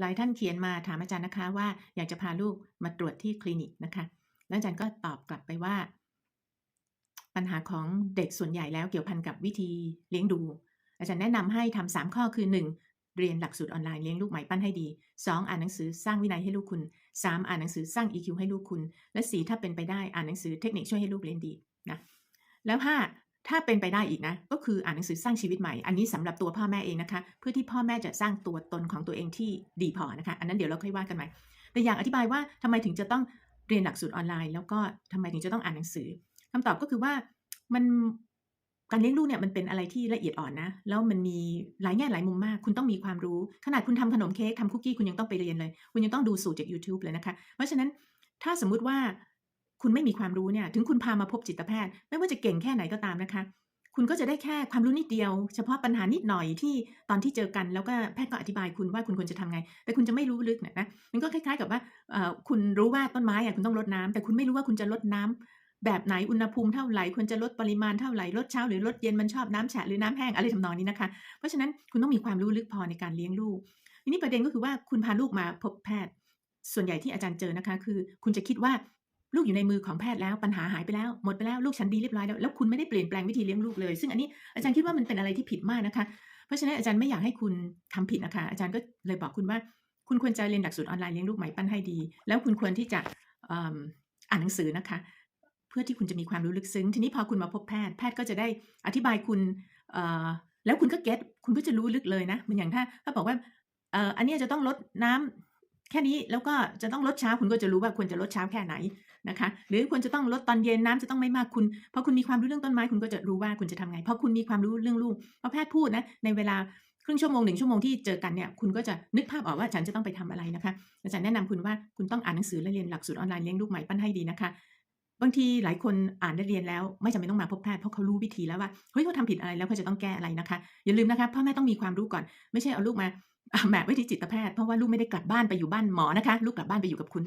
หลายท่านเขียนมาถามอาจารย์นะคะว่าอยากจะพาลูกมาตรวจที่คลินิกนะคะ แล้วอาจารย์ก็ตอบกลับไปว่า ปัญหาของเด็กส่วนใหญ่แล้วเกี่ยวพันกับวิธีเลี้ยงดู อาจารย์แนะนำให้ทำสามข้อคือ 1. เรียนหลักสูตรออนไลน์เลี้ยงลูกใหม่ปั้นให้ดี 2. อ่านหนังสือสร้างวินัยให้ลูกคุณ 3. อ่านหนังสือสร้าง EQ ให้ลูกคุณ และ 4. ถ้าเป็นไปได้อ่านหนังสือเทคนิคช่วยให้ลูกเรียนดีนะแล้ว 5. ถ้าเป็นไปได้อีกนะ ก็คืออ่านหนังสือสร้างชีวิตใหม่ อันนี้สำหรับตัวพ่อแม่เองนะคะ เพื่อที่พ่อแม่จะสร้างตัวตนของตัวเองที่ดีพอนะคะ อันนั้นเดี๋ยวเราค่อยว่ากันใหม่ แต่อยากอธิบายว่าทำไมถึงจะต้องเรียนหลักสูตรออนไลน์ แล้วก็ทำไมถึงจะต้องอ่านหนังสือคำตอบก็คือว่ามันการเลี้ยงลูกเนี่ยมันเป็นอะไรที่ละเอียดอ่อนนะ แล้วมันมีหลายแง่หลายมุมมาก คุณต้องมีความรู้ ขนาดคุณทำขนมเค้กทำคุกกี้คุณยังต้องไปเรียนเลย คุณยังต้องดูสูตรจาก YouTube เลยนะคะ เพราะฉะนั้นถ้าสมมุติว่า คุณไม่มีความรู้เนี่ย ถึงคุณพามาพบจิตแพทย์ ไม่ว่าจะเก่งแค่ไหนก็ตามนะคะ คุณก็จะได้แค่ความรู้นิดเดียว เฉพาะปัญหานิดหน่อยที่ตอนที่เจอกัน แล้วก็แพทย์ก็อธิบายคุณว่าคุณควรจะทำไง แต่คุณจะไม่รู้ลึกนะนะมันก็คล้าย ๆ กับว่าคุณรู้ว่าต้นไม้อะคุณต้องรดน้ำแต่คุณไม่รู้ว่าคุณจะรดน้ำแบบไหนอุณหภูมิเท่าไหร่ควรจะลดปริมาณเท่าไหร่ลดเช้าหรือลดเย็นมันชอบน้ำแฉะหรือน้ำแห้งอะไรทำนองนี้นะคะ เพราะฉะนั้นคุณต้องมีความรู้ลึกพอในการเลี้ยงลูกทีนี้ประเด็นก็คือว่าคุณพาลูกมาพบแพทย์ส่วนใหญ่ที่อาจารย์เจอนะคะ คือ คุณจะคิดว่า ลูกอยู่ในมือของแพทย์แล้วปัญหาหายไปแล้วหมดไปแล้วลูกฉันดีเรียบร้อยแล้วแล้วคุณไม่ได้เปลี่ยนแปลงวิธีเลี้ยงลูกเลย ซึ่งอันนี้อาจารย์คิดว่ามันเป็นอะไรที่ผิดมากนะคะ เพราะฉะนั้นอาจารย์ไม่อยากให้คุณทำผิดนะคะ อาจารย์ก็เลยบอกคุณว่า คุณควรจะเรียนหลักสูตรออนไลน์เลี้ยงลูกใหม่ปั้นให้ดี แล้วคุณควรที่จะเอิ่มอ่านหนังสือนะคะ เพื่อที่คุณจะมีความรู้ลึกซึ้ง ทีนี้พอคุณมาพบแพทย์แพทย์ก็จะได้อธิบายคุณแล้วคุณก็เก็ตคุณก็จะรู้ลึกเลยนะมือนอย่างถ้าถ้าบอกว่าอันนี้จะต้องลดน้ำ แค่นี้แล้วก็จะต้องลดเช้าคุณก็จะรู้ว่าควรจะลดเช้าแค่ไหนนะคะ หรือควรจะต้องลดตอนเย็นน้ำจะต้องไม่มากคุณเพอคุณมีความรู้เรื่องต้นไม้คุณก็จะรู้ว่าคุณจะทำไง เพราะคุณมีความรู้เรื่องลูกพอแพทย์พูดนะในเวลาครึ่งชั่วโมงหนึ่งชั่วโมงที่เจอกันเนี่ยคุณก็จะนึกภาพออกว่าฉันจะต้องไปทำอะไรนะคะอาจารย์แนะนำคุณว่าคุณต้องอ่านหนังสือและเรียนหลักสูตรออนไลน์เลี้ยงลูกใหม่ปั้นให้ดีนะคะบางทีหลายคนอ่านได้เรียนแล้ว ไม่จำเป็นต้องมาพบแพทย์เพราะเขารู้วิธีแล้วว่าเฮ้ยเขาทำผิดอะไรแล้วเขาจะต้องแก้อะไรนะคะ อย่าลืมนะคะพ่อแม่ต้องมีความรู้ก่อน ไม่ใช่เอาลูกมา แหมวิธีจิตแพทย์เพราะว่าลูกไม่ได้กลับบ้านไปอยู่บ้านหมอนะคะ ลูกกลับบ้านไปอยู่กับคุณ